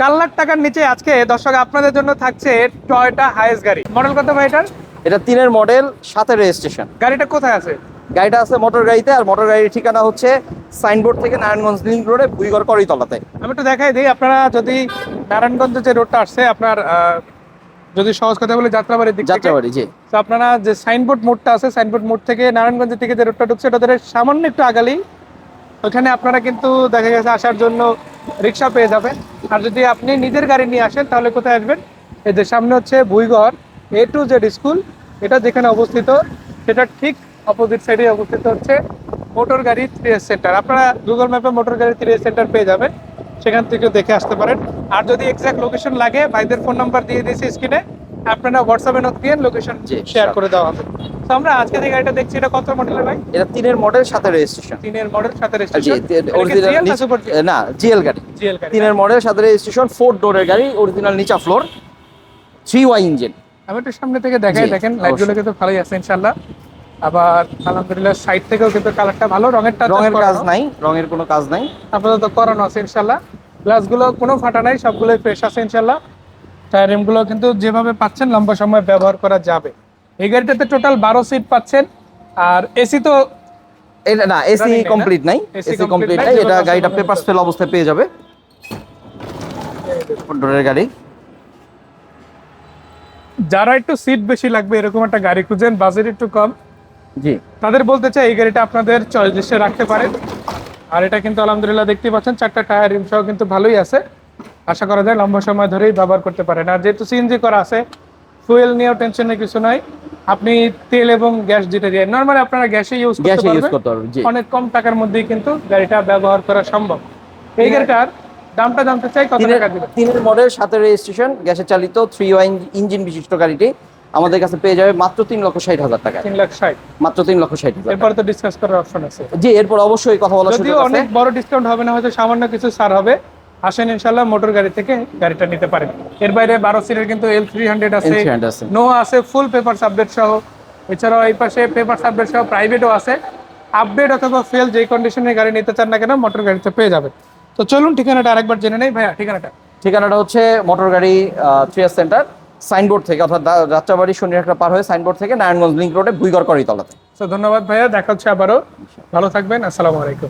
চার লাখ টাকার নিচে আজকে দর্শক আপনাদের জন্য থাকছে টয়টা হাইস গাড়ি। মডেল কত ভাই এটার? এটা তিনের মডেল সাথে রেজিস্ট্রেশন গাড়িটা কোথায় আছে? গাড়িটা আছে মোটর গাড়িতে আর মোটর গাড়ির ঠিকানা হচ্ছে সাইনবোর্ড থেকে নারায়ণগঞ্জ লিঙ্ক রোডে ভুইগড় করিতলাতে। আমি একটু দেখাই দিই আপনারা যদি নারায়ণগঞ্জ যে রোডটা আসছে আপনার যদি সহজ কথা বলে যাত্রাবাড়ির দিক যাত্রাবাড়ি জি। তো আপনারা যে সাইনবোর্ড মোড়টা আছে সাইনবোর্ড মোড় থেকে নারায়ণগঞ্জের দিকে যে রোডটা ঢুকছে ওটা ধরে সামান্য একটু আগালেই ওখানে আপনারা কিন্তু দেখা গেছে আসার জন্য রিক্সা পেয়ে যাবেন। আর যদি আপনি নিজের গাড়ি নিয়ে আসেন, তাহলে কোথায় আসবেন? এই যে সামনে হচ্ছে বুইগড় এ টু জেড স্কুল এটা যেখানে অবস্থিত, সেটা ঠিক অপোজিট সাইডে অবস্থিত হচ্ছে মোটর গাড়ি থ্রি এস সেন্টার আপনারা গুগল ম্যাপে মোটর গাড়ি থ্রি এস সেন্টার পেয়ে যাবেন, সেখান থেকে দেখে আসতে পারেন। আর যদি এক্সাক্ট লোকেশন লাগে, ভাইদের ফোন নাম্বার দিয়ে দিয়েছি স্ক্রিনে আপনারা হোয়াটসঅ্যাপে নোট দিয়ে লোকেশন শেয়ার করে দেওয়া হবে। তো আমরা আজকে যে গাড়িটা দেখছি এটা কত মডেলের ভাই? এটা তিনের মডেল সাথে রেজিস্ট্রেশন তিনের মডেল সাথে রেজিস্ট্রেশন অরিজিনাল না জিএল গাড়ি। জিএল গাড়ি তিনের মডেল সাথে রেজিস্ট্রেশন ফোর ডোরের গাড়ি অরিজিনাল নিচা ফ্লোর থ্রি ওয়াই ইঞ্জিন আমি একটু সামনে থেকে দেখাই দেখেন লাইটগুলো কিন্তু ভালোই আছে ইনশাআল্লাহ। আবার আলহামদুলিল্লাহ সাইড থেকেও কিন্তু কালারটা ভালো রঙের রঙের কাজ নাই রঙের কোনো কাজ নাই। আপাতত করানো আছে ইনশাআল্লাহ। গ্লাসগুলো কোনো ফাটা নাই সবগুলোই ফ্রেশ আছে ইনশাআল্লাহ। টায়ার রিমগুলো কিন্তু যেভাবে পাচ্ছেন লম্বা সময় ব্যবহার করা যাবে। এই গাড়িটাতে টোটাল বারো সিট পাচ্ছেন। আর এসি তো এটা না এসি? কমপ্লিট নাই। এসি কমপ্লিট নাই, এটা গাড়িটা পেপার ফেল অবস্থায় পেয়ে যাবে। ডোরের গাড়ি। যারা একটু সিট বেশি লাগবে এরকম একটা গাড়ি খুঁজেন বাজেট একটু কম। জি। তাদের বলতে চাই এই গাড়িটা আপনাদের চয়েস রাখতে পারেন। আর এটা কিন্তু আলহামদুলিল্লাহ দেখতে পাচ্ছেন চারটা টায়ার রিম সহ কিন্তু ভালোই আছে। আশা করা যায় লম্বা সময় ধরেই ব্যবহার করতে পারেন। আর যেহেতু সিএনজি করা আছে ফুয়েল নিয়েও টেনশনের কিছু নাই। আপনি তেল এবং গ্যাস যেটা দিয়ে নর্মালি আপনারা গ্যাসে ইউজ করতে পারবেন। অনেক কম টাকার মধ্যেই কিন্তু গাড়িটা ব্যবহার করা সম্ভব। এই গাড়িটার দামটা জানতে চাই কত টাকা দিবেন? তিনের মডেল সাথে রেজিস্ট্রেশন গ্যাসে চালিত থ্রি ইঞ্জিন বিশিষ্ট গাড়িটি আমাদের কাছে পেয়ে যাবে মাত্র তিন লক্ষ ষাট হাজার টাকা তিন লাখ ষাট। মাত্র তিন লক্ষ ষাট হাজার এরপরে তো ডিসকাস করার অপশন আছে। জি এরপর অবশ্যই কথা বলার যদিও অনেক বড় ডিসকাউন্ট হবে না হয়তো সামান্য কিছু ছাড় হবে। আসেন ইনশাল্লাহ মোটর গাড়ি থেকে গাড়িটা নিতে পারেন। এর বাইরে বারো সিটের কিন্তু এল থ্রি হান্ড্রেড আছে N300 আছে। নোয়া আছে ফুল পেপার সাবজেক্ট সহ। এছাড়াও এই পাশে পেপার সাবজেক্ট সহ প্রাইভেটও আছে। আপডেট অথবা ফেল যে কন্ডিশনে গাড়ি নিতে চান না কেন মোটর গাড়িতে পেয়ে যাবে তো চলুন ঠিকানাটা আরেকবার জেনে নেই। ভাইয়া ঠিকানাটা? ঠিকানাটা হচ্ছে মোটর গাড়ি থ্রিয়ার সেন্টার সাইনবোর্ড থেকে অর্থাৎ যাত্রাবাড়ি শনিরাখড়া পার হয়ে সাইনবোর্ড থেকে নারায়ণগঞ্জ লিঙ্ক রোডে ভুইগড় করিতলাতে তো ধন্যবাদ ভাইয়া দেখা হচ্ছে আবারও। ভালো থাকবেন আসসালামু আলাইকুম।